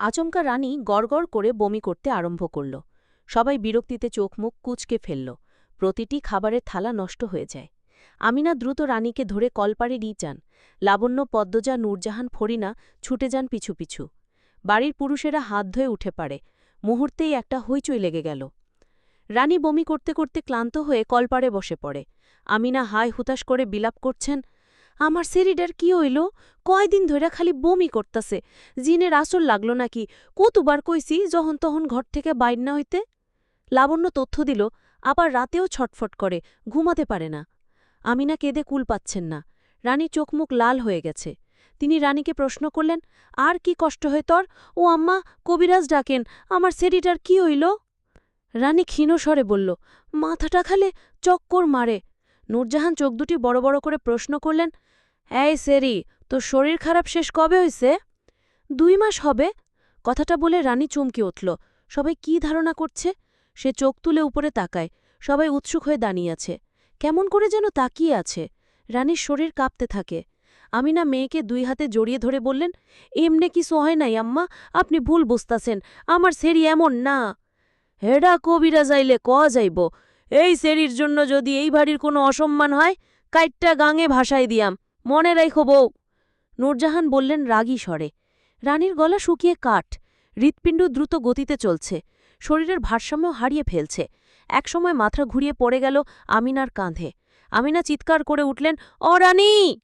আচমকা রানী গড়গড় করে বমি করতে আরম্ভ করল। সবাই বিরক্তিতে চোখ মুখ কুচকে ফেলল। প্রতিটি খাবারের থালা নষ্ট হয়ে যায়। আমিনা দ্রুত রানীকে ধরে কলপারে নিয়ে যান। লাবণ্য, পদ্মজা, নূরজাহান, ফরিনা ছুটে যান পিছু পিছু। বাড়ির পুরুষেরা হাত ধুয়ে উঠে পারে মুহূর্তেই একটা হইচই লেগে গেল। রানী বমি করতে করতে ক্লান্ত হয়ে কলপারে বসে পড়ে। আমিনা হায় হুতাশ করে বিলাপ করছেন আমার সেরিডার কি হইল? কয়দিন ধইরা খালি বমি করতাছে। জিনের আসর লাগল নাকি? কতবার কইছি যখন তখন ঘর থেকে বাইর না হইতে? লাবণ্য তথ্য দিল, আবার রাতেও ছটফট করে, ঘুমাতে পারে না। আমিনা কেঁদে কুল পাচ্ছেন না। রানী চোখ মুখ লাল হয়ে গেছে। তিনি রানীকে প্রশ্ন করলেন, আর কি কষ্ট হয় তর? ও আম্মা, কবিরাজ ডাকেন, আমার সেরিটার কি হইল? রানী ক্ষীণস্বরে বলল, মাথাটা খালে চক্কর মারে। নূরজাহান চোখ দুটি বড় বড় করে প্রশ্ন করলেন, এই সেরি, তোর শরীর খারাপ শেষ কবে হইছে? দুই মাস হবে। কথাটা বলে রানী চমকে উঠল। সবাই কি ধারণা করছে? সে চোখ তুলে উপরে তাকায়। সবাই উৎসুক হয়ে দাঁড়িয়ে আছে। কেমন করে যেন তাকিয়ে আছে? রানীর শরীর কাঁপতে থাকে। আমিনা মেয়েকে দুই হাতে জড়িয়ে ধরে বললেন, এমনে কিছু হয় নাই আম্মা, আপনি ভুল বুঝতাছেন, আমার সেরি এমন না। হেডা কবিরা যাইলে ক যাইব? এই সেরির জন্য যদি এই বাড়ির কোনো অসম্মান হয়, কাইটটা গাঙে ভাসাই দিয়াম। মনে রাইখো বউ। নূরজাহান বললেন, রাগী স্বরে। রানীর গলা শুকিয়ে কাঠ। হৃৎপিণ্ড দ্রুত গতিতে চলছে। শরীরের ভারসাম্য হারিয়ে ফেলছে। একসময় মাথা ঘুরিয়ে পড়ে গেল আমিনার কাঁধে। আমিনা চিৎকার করে উঠলেন, অ রানী!